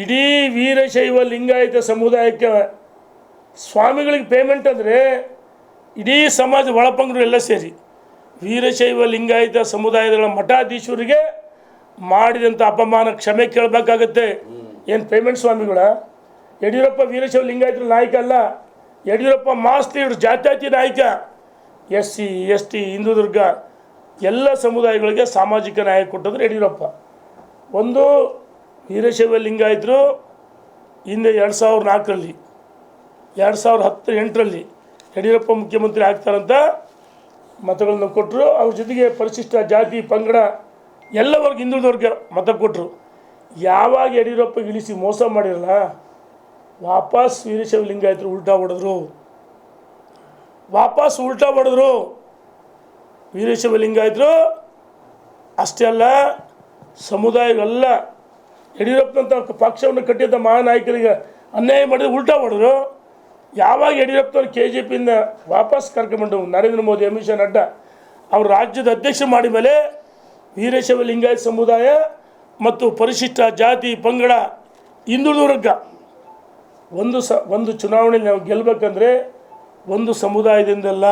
ಇಡೀ ವೀರಶೈವ ಲಿಂಗಾಯತ ಸಮುದಾಯಕ್ಕೆ ಸ್ವಾಮಿಗಳಿಗೆ ಪೇಮೆಂಟ್ ಅಂದರೆ ಇಡೀ ಸಮಾಜ ಒಳಪಂಗರು ಎಲ್ಲ ಸೇರಿ ವೀರಶೈವ ಲಿಂಗಾಯತ ಸಮುದಾಯದ ಮಠಾಧೀಶರಿಗೆ ಮಾಡಿದಂಥ ಅಪಮಾನ ಕ್ಷಮೆ ಕೇಳಬೇಕಾಗತ್ತೆ. ಏನು ಪೇಮೆಂಟ್ ಸ್ವಾಮಿಗಳ? ಯಡಿಯೂರಪ್ಪ ವೀರಶೈವ ಲಿಂಗಾಯತರ ನಾಯಕ ಅಲ್ಲ. ಯಡಿಯೂರಪ್ಪ ಮಾಸ್ ಲೀಡರ್ ಜಾತ್ಯಾತಿ ನಾಯಕ. ಎಸ್ ಸಿ, ಎಸ್ ಟಿ, ಹಿಂದೂದುರ್ಗ ಎಲ್ಲ ಸಮುದಾಯಗಳಿಗೆ ಸಾಮಾಜಿಕ ನ್ಯಾಯ ಕೊಟ್ಟಂದ್ರೆ ಯಡಿಯೂರಪ್ಪ. ಒಂದು ವೀರಶೈವ ಲಿಂಗಾಯತರು ಹಿಂದೆ ಎರಡು ಸಾವಿರದ ನಾಲ್ಕರಲ್ಲಿ, ಎರಡು ಸಾವಿರದ ಹತ್ತು ಎಂಟರಲ್ಲಿ ಯಡಿಯೂರಪ್ಪ ಮುಖ್ಯಮಂತ್ರಿ ಆಗ್ತಾರಂತ ಮತಗಳನ್ನು ಕೊಟ್ಟರು ಅವ್ರ ಜೊತೆಗೆ ಪರಿಶಿಷ್ಟ ಜಾತಿ, ಪಂಗಡ ಎಲ್ಲ ವರ್ಗ ಹಿಂದುಳಿದವ್ರಿಗೆ ಮತ ಕೊಟ್ಟರು ಯಾವಾಗ ಯಡಿಯೂರಪ್ಪ ಇಳಿಸಿ ಮೋಸ ಮಾಡಿರಲ್ಲ, ವಾಪಸ್ ವೀರಶೈವ ಲಿಂಗಾಯತರು ಉಲ್ಟಾ ಹೊಡೆದ್ರು. ವಾಪಸ್ ಉಲ್ಟಾ ಹೊಡೆದ್ರು. ವೀರಶೈವ ಲಿಂಗಾಯತರು ಅಷ್ಟೇ ಅಲ್ಲ, ಸಮುದಾಯಗಳೆಲ್ಲ ಯಡಿಯೂರಪ್ಪನಂಥ ಪಕ್ಷವನ್ನು ಕಟ್ಟಿದ್ದ ಮಹಾನಾಯಕರಿಗೆ ಅನ್ಯಾಯ ಮಾಡಿದ್ರೆ ಉಲ್ಟಾ ಹೊಡೆದ್ರು ಯಾವಾಗ ಯಡಿಯೂರಪ್ಪನವ್ರು ಕೆ ಜೆ ಪಿಯಿಂದ ವಾಪಸ್ ಕರ್ಕೊಂಬಂಡು ನರೇಂದ್ರ ಮೋದಿ, ಅಮಿತ್ ಶಾ, ನಡ್ಡಾ. ಅವರು ರಾಜ್ಯದ ಅಧ್ಯಕ್ಷ ಮಾಡಿದ ಮೇಲೆ ವೀರಶೈವ ಲಿಂಗಾಯತ ಸಮುದಾಯ ಮತ್ತು ಪರಿಶಿಷ್ಟ ಜಾತಿ, ಪಂಗಡ ಹಿಂದುಳಿದ ವರ್ಗ. ಒಂದು ಸ, ಒಂದು ಚುನಾವಣೆಯಲ್ಲಿ ನಾವು ಗೆಲ್ಲಬೇಕಂದ್ರೆ ಒಂದು ಸಮುದಾಯದಿಂದಲ್ಲ.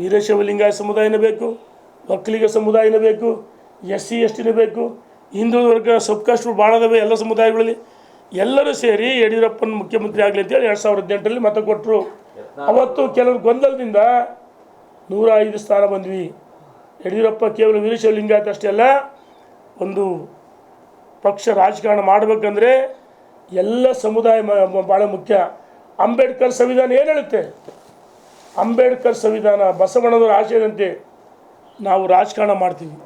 ವೀರಶೈವ ಲಿಂಗಾಯತ ಸಮುದಾಯನೇ ಬೇಕು ಒಕ್ಕಲಿಗ ಸಮುದಾಯನೇ ಬೇಕು, ಎಸ್ ಸಿ, ಎಸ್ ಟಿನೇ ಬೇಕು ಹಿಂದುಳಿದ ವರ್ಗ ಸಬ್ಕಾಸ್ಟ್ಗಳು ಭಾಳ ಅದಾವೆ ಎಲ್ಲ ಸಮುದಾಯಗಳಲ್ಲಿ. ಎಲ್ಲರೂ ಸೇರಿ ಯಡಿಯೂರಪ್ಪನ ಮುಖ್ಯಮಂತ್ರಿ ಆಗಲಿ ಅಂತೇಳಿ ಎರಡು ಸಾವಿರದ ಹದಿನೆಂಟರಲ್ಲಿ ಮತ ಕೊಟ್ಟರು ಅವತ್ತು ಕೆಲವರು ಗೊಂದಲದಿಂದ ನೂರ ಐದು ಸ್ಥಾನ ಬಂದ್ವಿ. ಯಡಿಯೂರಪ್ಪ ಕೇವಲ ವೀರಶೈವ ಲಿಂಗಾಯತ ಅಷ್ಟೇ ಅಲ್ಲ, ಒಂದು ಪಕ್ಷ ರಾಜಕಾರಣ ಮಾಡಬೇಕಂದ್ರೆ ಎಲ್ಲ ಸಮುದಾಯ ಭಾಳ ಮುಖ್ಯ. ಅಂಬೇಡ್ಕರ್ ಸಂವಿಧಾನ ಏನು ಹೇಳುತ್ತೆ? ಅಂಬೇಡ್ಕರ್ ಸಂವಿಧಾನ ಬಸವಣ್ಣನವರ ಆಶಯದಂತೆ ನಾವು ರಾಜಕಾರಣ ಮಾಡ್ತೀವಿ.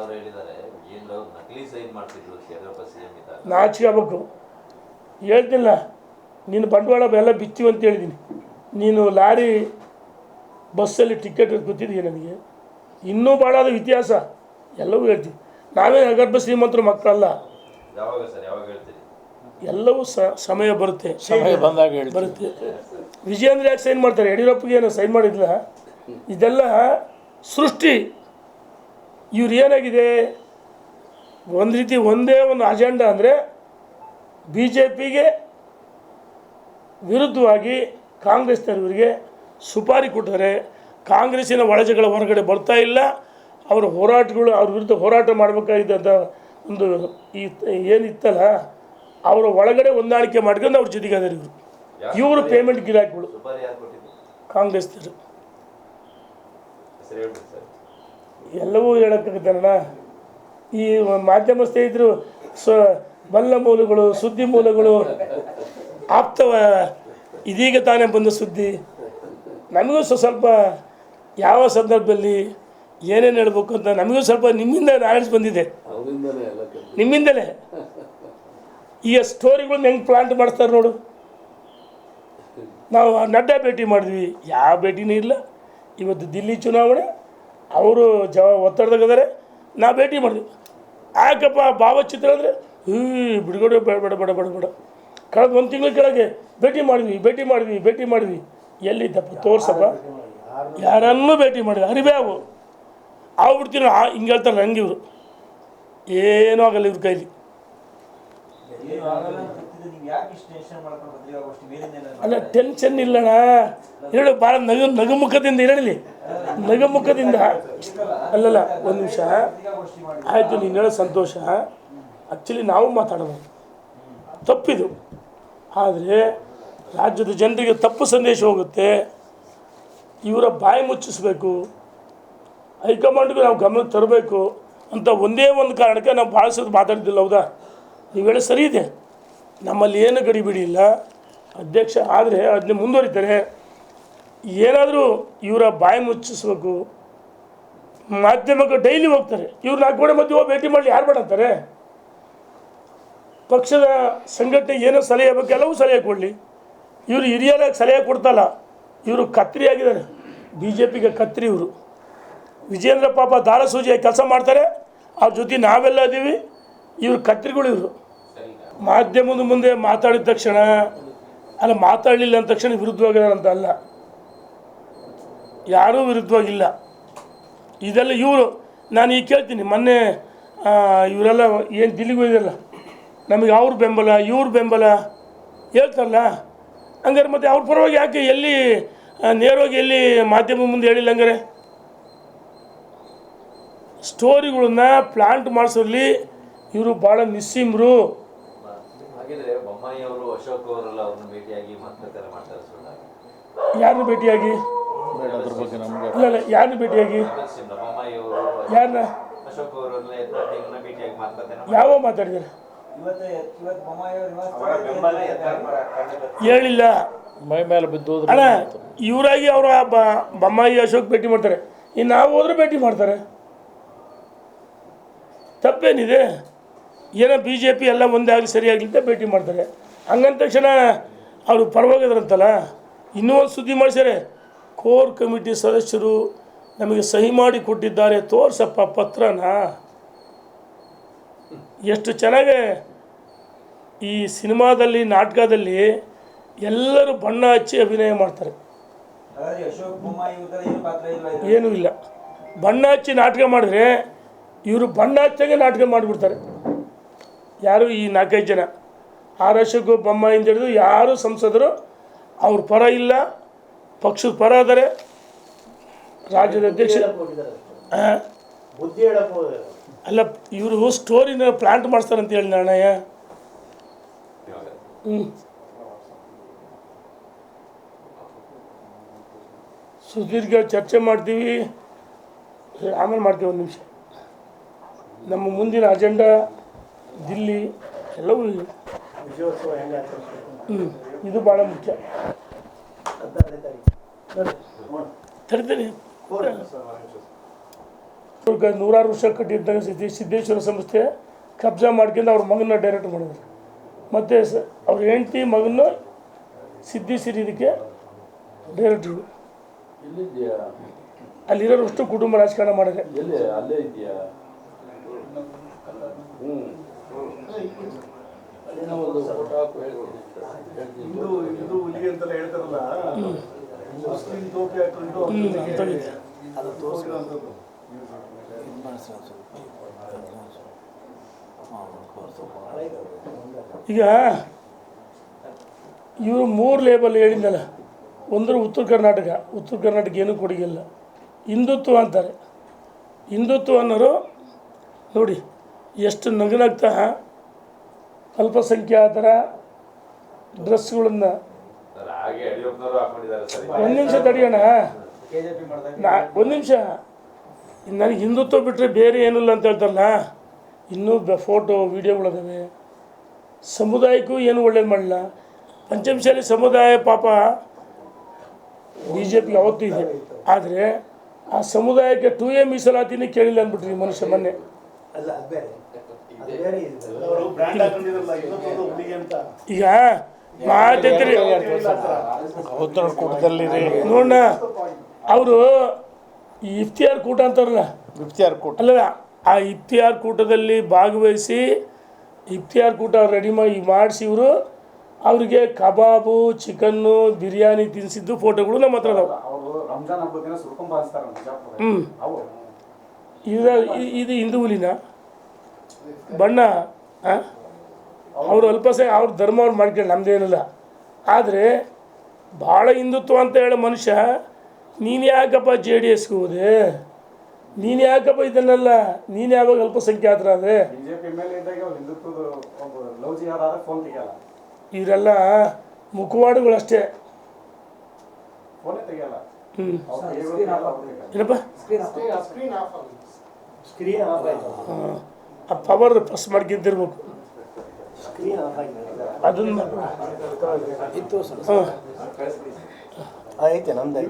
ಅವರು ಹೇಳಿದ್ದಾರೆ ವಿಜೇಂದ್ರ ಅವರು ನಕಲಿ ಸೈನ್ ಮಾಡ್ತಿದ್ರು ಯಡಿಯೂರಪ್ಪ ಸಿಎಂ ಇದ್ದಾಗ ನಾಚಿಕೆ ಆಗ್ಬೇಕು. ಹೇಳ್ತಿಲ್ಲ ನೀನು ಬಂಡವಾಳ ಎಲ್ಲ ಬಿತ್ತೀವಿ ಅಂತ ಹೇಳಿದ್ದೀನಿ ನೀನು ಲಾರಿ ಬಸ್ಸಲ್ಲಿ ಟಿಕೆಟ್ ಗೊತ್ತಿದೆಯಾ ನನಗೆ? ಇನ್ನೂ ಭಾಳ ಅದು ಇತಿಹಾಸ. ಎಲ್ಲವೂ ಹೇಳ್ತೀವಿ ನಾವೇ ಅಗರ್ಭ ಶ್ರೀಮಂತರ ಮಕ್ಕಳಲ್ಲ. ಯಾವಾಗ ಸರ್ ಯಾವಾಗ ಹೇಳ್ತೀರಿ? ಎಲ್ಲವೂ ಸ ಸಮಯ ಬರುತ್ತೆ. ಸಮಯ ಬಂದಾಗ ಬರುತ್ತೆ. ವಿಜಯೇಂದ್ರ ಯಾಕೆ ಸೈನ್ ಮಾಡ್ತಾರೆ? ಯಡಿಯೂರಪ್ಪಗೆ ಏನೋ ಸೈನ್ ಮಾಡಿಲ್ಲ ಇದೆಲ್ಲ ಸೃಷ್ಟಿ. ಇವ್ರು ಏನಾಗಿದೆ? ಒಂದು ರೀತಿ ಒಂದೇ ಒಂದು ಅಜೆಂಡಾ ಅಂದರೆ ಬಿ ಜೆ ಪಿಗೆ ವಿರುದ್ಧವಾಗಿ ಕಾಂಗ್ರೆಸ್ನವರಿಗೆ ಸುಪಾರಿ ಕೊಟ್ಟರೆ ಕಾಂಗ್ರೆಸ್ಸಿನ ಒಳಜಗಳ ಹೊರಗಡೆ ಬರ್ತಾ ಇಲ್ಲ. ಅವರ ಹೋರಾಟಗಳು ಅವ್ರ ವಿರುದ್ಧ ಹೋರಾಟ ಮಾಡಬೇಕಾಗಿದ್ದಂಥ ಒಂದು ಈ ಏನಿತ್ತಲ್ಲ ಅವರ ಒಳಗಡೆ ಹೊಂದಾಣಿಕೆ ಮಾಡ್ಕೊಂಡು ಅವ್ರ ಜೊತೆಗೆ ಅದಾರ ಇವರು ಇವರು ಪೇಮೆಂಟ್ ಗಿರಾಕಿಗಳು. ಕಾಂಗ್ರೆಸ್ನವರು. ಎಲ್ಲವೂ ಹೇಳೋಕ್ಕಾಗತ್ತಣ್ಣ ಈ ಮಾಧ್ಯಮ ಸ್ನೇಹಿತರು ಸ ಬಲ್ಲ ಮೂಲಗಳು ಸುದ್ದಿ ಮೂಲಗಳು ಆಪ್ತವ ಇದೀಗ ತಾನೇ ಬಂದ ಸುದ್ದಿ. ನಮಗೂ ಸ್ವ ಸ್ವಲ್ಪ ಯಾವ ಸಂದರ್ಭದಲ್ಲಿ ಏನೇನು ಹೇಳ್ಬೇಕು ಅಂತ ನಮಗೂ ಸ್ವಲ್ಪ ನಿಮ್ಮಿಂದ ನಾಲೆಡ್ಜ್ ಬಂದಿದೆ. ನಿಮ್ಮಿಂದಲೇ. ಈ ಸ್ಟೋರಿಗಳನ್ನ ಹೆಂಗೆ ಪ್ಲಾಂಟ್ ಮಾಡ್ತಾರೆ ನೋಡು. ನಾವು ನಡ್ಡಾ ಭೇಟಿ ಮಾಡಿದ್ವಿ. ಯಾವ ಭೇಟಿನೂ ಇಲ್ಲ. ಇವತ್ತು ದಿಲ್ಲಿ ಚುನಾವಣೆ ಅವರು ಜವ ಒತ್ತಡದಾಗದಾರೆ ನಾ ಭೇಟಿ ಮಾಡಿದ್ವಿ ಯಾಕಪ್ಪ ಭಾವಚಿತ್ರ ಅಂದರೆ ಹ್ಞೂ ಬಿಡುಗಡೆ ಬೇಡ ಬೇಡ ಬೇಡ ಬೇಡ ಬೇಡ. ಕಳೆದ ಒಂದು ತಿಂಗಳ ಕೆಳಗೆ ಭೇಟಿ ಮಾಡಿದ್ವಿ ಭೇಟಿ ಮಾಡಿದ್ವಿ ಭೇಟಿ ಮಾಡಿದ್ವಿ. ಎಲ್ಲಿದ್ದಪ್ಪ? ತೋರ್ಸಪ್ಪ. ಯಾರನ್ನು ಭೇಟಿ ಮಾಡಿದ್ವಿ ಅರಿವೇ ಅವು. ಆಗ್ಬಿಡ್ತೀನಿ ಹಿಂಗೆ ಹೇಳ್ತಾರೆ ಇವರು ಏನೂ ಆಗಲ್ಲ ಇವ್ರ ಕೈಲಿ. ಅಲ್ಲ ಟೆನ್ಷನ್ ಇಲ್ಲಣ್ಣ. ಹೇಳು ಭಾಳ ನಗು, ನಗಮುಖದಿಂದ ಹೇಳಲಿ ನಗಮುಖದಿಂದ. ಅಲ್ಲಲ್ಲ, ಒಂದು ನಿಮಿಷ. ಆಯಿತು, ನೀನು ಹೇಳೋ ಸಂತೋಷ. ಆ್ಯಕ್ಚುಲಿ ನಾವು ಮಾತಾಡೋದು. ತಪ್ಪಿದು. ಆದರೆ, ರಾಜ್ಯದ ಜನರಿಗೆ ತಪ್ಪು ಸಂದೇಶ ಹೋಗುತ್ತೆ. ಇವರ ಬಾಯಿ ಮುಚ್ಚಿಸ್ಬೇಕು. ಹೈಕಮಾಂಡ್ಗೂ ನಾವು ಗಮನಕ್ಕೆ ತರಬೇಕು ಅಂತ ಒಂದೇ ಒಂದು ಕಾರಣಕ್ಕೆ ನಾವು ಭಾಳ ಸತಿ ಮಾತಾಡ್ತಿಲ್ಲ ಹೌದಾ? ನೀವು ಹೇಳಿ ಸರಿ ಇದೆ. ನಮ್ಮಲ್ಲಿ ಏನು ಗಡಿಬಿಡಿ ಇಲ್ಲ. ಅಧ್ಯಕ್ಷ ಆದರೆ ಅದನ್ನ ಮುಂದುವರಿತಾರೆ. ಏನಾದರೂ ಇವರ ಬಾಯಿ ಮುಚ್ಚಿಸ್ಬೇಕು. ಮಾಧ್ಯಮಕ್ಕೆ ಡೈಲಿ ಹೋಗ್ತಾರೆ. ಇವ್ರು ನಾಲ್ಕು ಗೋಡೆ ಮಧ್ಯೆ ಹೋಗಿ ಭೇಟಿ ಮಾಡಲಿ, ಯಾರು ಮಾಡಂತಾರೆ ಪಕ್ಷದ ಸಂಘಟನೆ ಏನೋ ಸಲಹೆ ಬೇಕು, ಎಲ್ಲವೂ ಸಲಹೆ ಕೊಡಲಿ. ಇವರು ಹಿರಿಯರಾಗಿ ಸಲಹೆ ಕೊಡ್ತಲ್ಲ, ಇವರು ಕತ್ರಿ ಆಗಿದ್ದಾರೆ. ಬಿ ಜೆ ಪಿಗೆ ಕತ್ರಿ ಇವರು. ವಿಜೇಂದ್ರ ಪಾಪ ದಾರಸೂಜಿಯಾಗಿ ಕೆಲಸ ಮಾಡ್ತಾರೆ. ಅವ್ರ ಜೊತೆ ನಾವೆಲ್ಲ ಇದ್ದೀವಿ ಇವರು ಕತ್ರಿಗಳು ಇವರು. ಮಾಧ್ಯಮದ ಮುಂದೆ ಮಾತಾಡಿದ ತಕ್ಷಣ, ಅಲ್ಲ ಮಾತಾಡಲಿಲ್ಲ ಅಂದ ತಕ್ಷಣ ಅಂತ ಅಲ್ಲ. ಯಾರೂ ವಿರುದ್ಧವಾಗಿಲ್ಲ. ಇದೆಲ್ಲ ಇವರು, ನಾನು ಈಗ ಕೇಳ್ತೀನಿ, ಮೊನ್ನೆ ಇವರೆಲ್ಲ ಏನು ದಿಲ್ಲಿಗೆ ಹೋಗಿರಲ್ಲ ನಮಗೆ ಅವ್ರ ಬೆಂಬಲ, ಇವ್ರ ಬೆಂಬಲ ಹೇಳ್ತಾರಲ್ಲ, ಹಂಗಾರೆ ಮತ್ತೆ ಅವ್ರ ಪರವಾಗಿ ಯಾಕೆ ಎಲ್ಲಿ ನೇರವಾಗಿ ಎಲ್ಲಿ ಮಾಧ್ಯಮ ಮುಂದೆ ಹೇಳಿಲ್ಲ ಹಂಗಾರೆ? ಸ್ಟೋರಿಗಳನ್ನ ಪ್ಲಾಂಟ್ ಮಾಡಿಸೋಲ್ಲಿ ಇವರು ಭಾಳ ನಿಸ್ಸೀಮ್ರು. ಹಾಗಿದ್ರೆ ಬೊಮ್ಮಾಯಿ ಅವರು ಅಶೋಕ್ ಅವರೆಲ್ಲ ಅವ್ರನ್ನ ಭೇಟಿಯಾಗಿ ಮಾತುಕತೆ ಮಾಡ್ತಾರೆ ಸುಳ್ಳಾಗಿ ಯಾರನ್ನ ಭೇಟಿಯಾಗಿ? ಇಲ್ಲ ಇಲ್ಲ ಯಾರನ್ನ ಭೇಟಿಯಾಗಿ? ಬೊಮ್ಮಾಯಿ ಅವರು ಯಾರನ್ನ? ಅಶೋಕ್ ಅವರೆಲ್ಲ ಯತ್ನಾರ್ಥಿಗಳನ್ನ ಭೇಟಿಯಾಗಿ ಮಾತುಕತೆ ಯಾವ ಯತ್ನಾಳ್ ಹೇಳಿಲ್ಲ. ಮೈ ಮೇಲೆ ಬಿದ್ದು ಹೋದ್ರೆ ಅಣ್ಣ ಇವರಾಗಿ ಅವರು ಬೊಮ್ಮಾಯಿ ಅಶೋಕ್ ಭೇಟಿ ಮಾಡ್ತಾರೆ. ಇನ್ನು ನಾವು ಹೋದ್ರೆ ಭೇಟಿ ಮಾಡ್ತಾರೆ. ತಪ್ಪೇನಿದೆ? ಏನೋ ಬಿ ಜೆ ಪಿ ಎಲ್ಲ ಒಂದೇ ಆಗಲಿ ಸರಿಯಾಗಲಿ ಅಂತ ಭೇಟಿ ಮಾಡ್ತಾರೆ. ಹಂಗಂದ ತಕ್ಷಣ ಅವರು ಪರವಾಗಿದ್ರಂತಲ್ಲ ಇನ್ನೂ ಒಂದು ಸುದ್ದಿ ಮಾಡಿಸ್ಯಾರೆ. ಕೋರ್ ಕಮಿಟಿ ಸದಸ್ಯರು ನಮಗೆ ಸಹಿ ಮಾಡಿ ಕೊಟ್ಟಿದ್ದಾರೆ ತೋರ್ಸಪ್ಪ ಪತ್ರನ. ಎಷ್ಟು ಚೆನ್ನಾಗೆ ಈ ಸಿನಿಮಾದಲ್ಲಿ ನಾಟಕದಲ್ಲಿ ಎಲ್ಲರೂ ಬಣ್ಣ ಹಚ್ಚಿ ಅಭಿನಯ ಮಾಡ್ತಾರೆ? ಏನೂ ಇಲ್ಲ ಬಣ್ಣ ಹಚ್ಚಿ ನಾಟಕ ಮಾಡಿದ್ರೆ ಇವರು ಬಣ್ಣ ಹಚ್ಚಂಗೆ ನಾಟಕ ಮಾಡಿಬಿಡ್ತಾರೆ. ಯಾರು ಈ ನಾಲ್ಕೈದು ಜನ? ಆರ್ ಅಶೋಕ್ ಬೊಮ್ಮಾಯಿಂದ ಹಿಡಿದು ಯಾರು ಸಂಸದರು? ಅವ್ರ ಪರ ಇಲ್ಲ. ಪಕ್ಷದ ಪರ ಆದರೆ ರಾಜ್ಯದ ಅಧ್ಯಕ್ಷ ಅಲ್ಲ ಇವರು ಸ್ಟೋರಿನ ಪ್ಲಾಂಟ್ ಮಾಡ್ತಾರೆ ಅಂತ ಹೇಳಿ ನಾಣಯ್ಯ ಹ್ಞೂ ಸುದೀರ್ಘ ಚರ್ಚೆ ಮಾಡ್ತೀವಿ. ಆಮೇಲೆ ಮಾಡ್ತೀವಿ ಒಂದು ನಿಮಿಷ. ನಮ್ಮ ಮುಂದಿನ ಅಜೆಂಡಾ ದಿಲ್ಲಿ, ಎಲ್ಲವೂ ಹ್ಞೂ ಇದು ಭಾಳ ಮುಖ್ಯ. ನೂರಾರು ವರ್ಷ ಕಟ್ಟಿದ್ದಾಗ ಸಿದ್ದೇ ಸಿದ್ದೇಶ್ವರ ಸಂಸ್ಥೆ ಕಬ್ಜಾ ಮಾಡ್ಕೊಂಡು ಅವ್ರ ಮಗನ ಡೈರೆಕ್ಟ್ ಮಾಡಿದ್ರು. ಮತ್ತು ಸ ಅವ್ರ ಹೆಂಡತಿ ಮಗನ ಸಿದ್ಧಿ ಸಿರಿದಕ್ಕೆ ಡೈರೆಕ್ಟ್ರು ಅಲ್ಲಿರೋರು ಅಷ್ಟು ಕುಟುಂಬ ರಾಜಕಾರಣ ಮಾಡಿದ್ರೆ. ಹುಲಿಗೆ ಅಂತೆಲ್ಲ ಹೇಳ್ತಾರಲ್ಲ ಮುಸ್ಲಿಂ ಟೋಪಿ ಹಾಕೊಂಡು ಅದು ತೋರಿಸಿರೋಂಥದ್ದು ಈಗ ಇವರು ಮೂರು ಲೇಬಲ್ ಹೇಳಿದ್ದಲ್ಲ ಒಂದರು ಉತ್ತರ ಕರ್ನಾಟಕ ಉತ್ತರ ಕರ್ನಾಟಕ ಏನೂ ಕೊಡುಗಿಲ್ಲ ಹಿಂದುತ್ವ ಅಂತಾರೆ. ಹಿಂದುತ್ವ ಅನ್ನೋರು ನೋಡಿ ಎಷ್ಟು ನಗನಗ್ತಾ ಅಲ್ಪಸಂಖ್ಯಾತರ ಡ್ರೆಸ್ಗಳನ್ನು ಒಂದು ನಿಮಿಷ ತಡಿಯೋಣ ನಾ ಒಂದು ನಿಮಿಷ. ನನಗೆ ಹಿಂದುತ್ವ ಬಿಟ್ಟರೆ ಬೇರೆ ಏನಿಲ್ಲ ಅಂತ ಹೇಳ್ತಾರಲ್ಲ? ಇನ್ನೂ ಬ ಫೋಟೋ ವೀಡಿಯೋಗಳಿದಾವೆ. ಸಮುದಾಯಕ್ಕೂ ಏನು ಒಳ್ಳೇದು ಮಾಡಲ್ಲ ಪಂಚಮಶಾಲಿ ಸಮುದಾಯ ಪಾಪ ಬಿ ಜೆ ಪಿ ಯಾವತ್ತೂ ಇದೆ. ಆದರೆ ಆ ಸಮುದಾಯಕ್ಕೆ ಟು ಎ ಮೀಸಲಾತಿನೇ ಕೇಳಿಲ್ಲ ಅಂದ್ಬಿಟ್ರಿ ಮನುಷ್ಯ ಮೊನ್ನೆ. ಅಲ್ಲ ಈಗ ಮಾತೈತ್ರಿ ನೋಡ ಅವರು ಈ ಇಫ್ತಿಯಾರ್ ಕೂಟ ಅಂತಾರಲ್ಲ. ಇಫ್ತಿಯಾರ್ ಕೂಟ. ಅಲ್ಲ ಆ ಇಫ್ತಿಯಾರ್ ಕೂಟದಲ್ಲಿ ಭಾಗವಹಿಸಿ ಇಫ್ತಿಯಾರ್ ಕೂಟ ರೆಡಿ ಮಾಡಿ ಮಾಡಿಸಿ ಇವರು ಅವರಿಗೆ ಕಬಾಬು ಚಿಕನ್ನು ಬಿರಿಯಾನಿ ತಿನ್ನಿಸಿದ್ದು ಫೋಟೋಗಳು ನಮ್ಮ ಹತ್ರ ಅದಾವೆ. ಅವರು ರಂಜಾನ್ ಹಬ್ಬದ ದಿನ ಸುರ್ಕೊಂಡ್ ಬಾರಿಸ್ತಾರೆ ಬಿಜಾಪುರ ಹ್ಞೂ ಇದು ಇದು ಹಿಂದೂ ಹುಲಿನ ಬಣ್ಣ ಅವರು ಅಲ್ಪಸೆ ಅವ್ರ ಧರ್ಮ ಅವ್ರು ಮಾಡ್ಕೊಂಡು ನಮ್ದೇನಿಲ್ಲ ಆದರೆ ಭಾಳ ಹಿಂದುತ್ವ ಅಂತ ಹೇಳೋ ಮನುಷ್ಯ ನೀನು ಯಾಕಪ್ಪ ಜೆ ಡಿ ಎಸ್ಗೆ ಹೋದೆ? ನೀನು ಯಾಕಪ್ಪ ಇದನ್ನೆಲ್ಲ ನೀನು ಯಾವಾಗ ಫೋನ್ ತೆಗಿಯಲ್ಲ. ಇವರೆಲ್ಲ ಮುಖವಾಡಗಳಷ್ಟೇ ಹ್ಞೂ. ಏನಪ್ಪ? ಆ ಪವರ್ ಪ್ರೆಸ್ ಮಾಡಿ ಗೆದ್ದಿರ್ಬೇಕು. ಅದನ್ನ ಇತ್ತು ಐತೆ ನಮ್ದು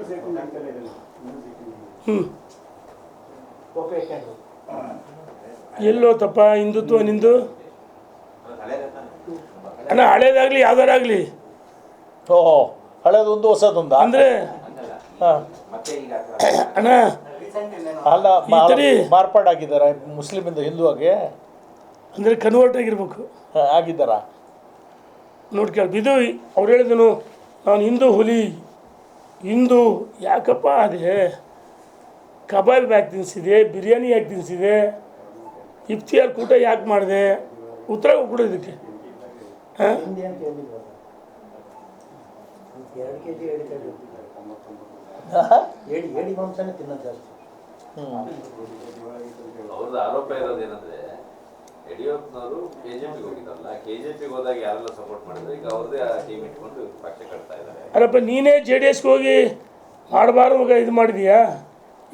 ಹ್ಞೂ ಟೋಪಿ ಹಾಕ್ಕೊಂಡು ಎಲ್ಲೋ ತಪ್ಪ ಹಿಂದುತ್ವ ನಿಂದು? ಅಣ್ಣ ಹಳೇದಾಗಲಿ ಯಾವ್ದಾರಾಗಲಿ? ಓ ಹಳೇದೊಂದು ಹೊಸದೊಂದು? ಅಂದ್ರೆ? ಹಾಂ. ಅಣ್ಣ ಅಲ್ಲ ಈ ತಡಿ. ಮಾರ್ಪಾಡಾಗಿದ್ದಾರ? ಮುಸ್ಲಿಮಿಂದ ಹಿಂದೂ ಆಗಿ ಅಂದರೆ ಕನ್ವರ್ಟ್ ಆಗಿರ್ಬೇಕು ಆಗಿದ್ದಾರ? ಬಿದು ಇದು ಅವ್ರು ಹೇಳಿದನು ನಾನು ಹಿಂದೂ ಹುಲಿ ಹಿಂದೂ ಯಾಕಪ್ಪ ಅದೇ? ಕಬಾಬ್ ಯಾಕೆ ತಿನ್ನಿಸಿದೆ ಬಿರಿಯಾನಿ ಯಾಕೆ ತಿನ್ನಿಸಿದೆ ಇಫ್ತಿಯಾರ್ ಕೂಟ ಯಾಕೆ ಮಾಡಿದೆ? ಉತ್ತರ ಕೊಡು ಇದಕ್ಕೆ. ಹಾಂ? ಹೇಳಿ ಹೇಳಿ ಮಾಂಸನೇ ತಿನ್ನೋದು ಜಾಸ್ತಿ. ಅವ್ರದ್ದು ಆರೋಪ ಇರೋದೇನಂದ್ರೆ ಯಡಿಯೂರಪ್ಪನವರು ಕೆಜೆಪಿಗೆ ಹೋಗಿದ್ದಾರಲ್ಲ ಕೆಜೆಪಿಗೆ ಹೋದಾಗ ಯಾರೆಲ್ಲ ಸಪೋರ್ಟ್ ಮಾಡಿದ್ರು? ಈಗ ಅವ್ರದೇ ಟೀಮ್ ಇಟ್ಕೊಂಡು ಪಕ್ಷ ಕಟ್ತಾ ಇದ್ದಾರೆ. ಅಲ್ಲಪ್ಪ ನೀನೇ ಜೆ ಡಿ ಎಸ್ಗೆ ಹೋಗಿ ಮಾಡಬಾರ್ದು ಮಗ ಇದು ಮಾಡಿದೀಯಾ?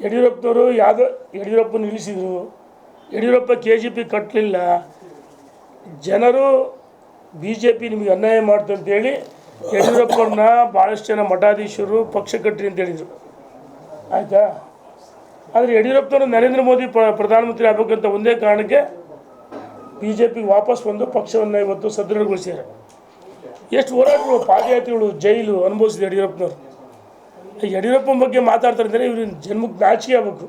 ಯಡಿಯೂರಪ್ಪನವರು ಯಾವುದೋ ಯಡಿಯೂರಪ್ಪ ನಿಲ್ಲಿಸಿದ್ರು. ಯಡಿಯೂರಪ್ಪ ಕೆ ಜಿ ಪಿ ಕಟ್ಟಲಿಲ್ಲ ಜನರು ಬಿ ಜೆ ಪಿ ನಿಮಗೆ ಅನ್ಯಾಯ ಮಾಡ್ತು ಅಂತೇಳಿ ಯಡಿಯೂರಪ್ಪನ ಭಾಳಷ್ಟು ಜನ ಮಠಾಧೀಶರು ಪಕ್ಷ ಕಟ್ಟಿರಿ ಅಂತ ಹೇಳಿದರು. ಆಯಿತಾ? ಆದರೆ ಯಡಿಯೂರಪ್ಪನವರು ನರೇಂದ್ರ ಮೋದಿ ಪ್ರ ಪ್ರಧಾನಮಂತ್ರಿ ಆಗಬೇಕಂತ ಒಂದೇ ಕಾರಣಕ್ಕೆ ಬಿ ಜೆ ಪಿ ವಾಪಸ್ ಬಂದು ಪಕ್ಷವನ್ನು ಇವತ್ತು ಸದೃಢಗೊಳಿಸಿದ್ದಾರೆ. ಎಷ್ಟು ಹೋರಾಟಗಳು ಪಾದಯಾತ್ರೆಗಳು ಜೈಲು ಅನುಭವಿಸಿದ ಯಡಿಯೂರಪ್ಪನವರು. ಯಡಿಯೂರಪ್ಪನ ಬಗ್ಗೆ ಮಾತಾಡ್ತಾರೆ ಅಂದರೆ ಇವ್ರ ಜನ್ಮಕ್ಕೆ ನಾಚಿಕೆ ಆಗಬೇಕು.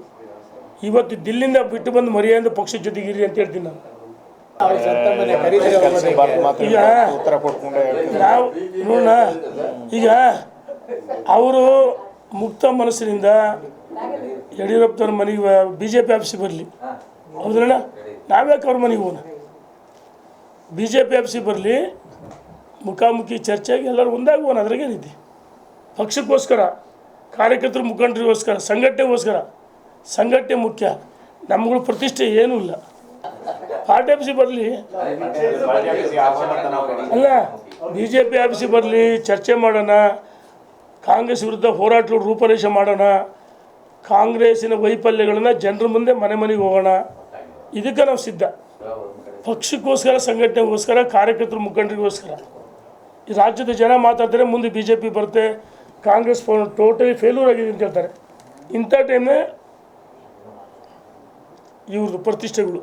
ಇವತ್ತು ದಿಲ್ಲಿಂದ ಬಿಟ್ಟು ಬಂದು ಮರ್ಯಾದ ಪಕ್ಷದ ಇರಿ ಅಂತ ಹೇಳ್ತೀನಿ ನಾನು. ಈಗ ನಾವು ನೋಡೋಣ. ಈಗ ಅವರು ಮುಕ್ತ ಮನಸ್ಸಿನಿಂದ ಯಡಿಯೂರಪ್ಪನವ್ರ ಮನೆಗೆ ಬಿ ಜೆ ಪಿ ಆಫೀಸಿಗೆ ಬರಲಿ. ಹೌದಣ್ಣ ನಾವ್ಯಾಕೆ ಅವ್ರ ಮನೆಗೆ ಹೋಗೋಣ? ಬಿ ಜೆ ಪಿ ಆಫೀಸಿಗೆ ಬರಲಿ, ಮುಖಾಮುಖಿ ಚರ್ಚೆಗೆ ಎಲ್ಲರೂ ಒಂದಾಗಿ ಹೋಗೋಣ. ಅದ್ರಾಗೇನಿದ್ದೆ ಪಕ್ಷಕ್ಕೋಸ್ಕರ, ಕಾರ್ಯಕರ್ತರು ಮುಖಂಡರಿಗೋಸ್ಕರ, ಸಂಘಟನೆಗೋಸ್ಕರ, ಸಂಘಟನೆ ಮುಖ್ಯ, ನಮ್ಗಳು ಪ್ರತಿಷ್ಠೆ ಏನೂ ಇಲ್ಲ. ಪಾರ್ಟಿ ಆಫೀಸಿಗೆ ಬರಲಿ. ಅಲ್ಲ ಬಿ ಜೆ ಪಿ ಆಫೀಸಿಗೆ ಬರಲಿ, ಚರ್ಚೆ ಮಾಡೋಣ, ಕಾಂಗ್ರೆಸ್ ವಿರುದ್ಧ ಹೋರಾಟಗಳು ರೂಪರೇಷೆ ಮಾಡೋಣ ಕಾಂಗ್ರೆಸ್ಸಿನ ವೈಫಲ್ಯಗಳನ್ನು ಜನರ ಮುಂದೆ ಮನೆ ಮನೆಗೆ ಹೋಗೋಣ. ಇದಕ್ಕೆ ನಾವು ಸಿದ್ಧ. ಪಕ್ಷಕ್ಕೋಸ್ಕರ, ಸಂಘಟನೆಗೋಸ್ಕರ, ಕಾರ್ಯಕರ್ತರ ಮುಖಂಡರಿಗೋಸ್ಕರ. ಈ ರಾಜ್ಯದ ಜನ ಮಾತಾಡ್ತಾರೆ, ಮುಂದೆ ಬಿ ಜೆ ಪಿ ಬರುತ್ತೆ, ಕಾಂಗ್ರೆಸ್ ಟೋಟಲಿ ಫೇಲ್ಯೂರ್ ಆಗಿದೆ ಅಂತ ಹೇಳ್ತಾರೆ. ಇಂಥ ಟೈಮ್ನೇ ಇವ್ರದ್ದು ಪ್ರತಿಷ್ಠೆಗಳು.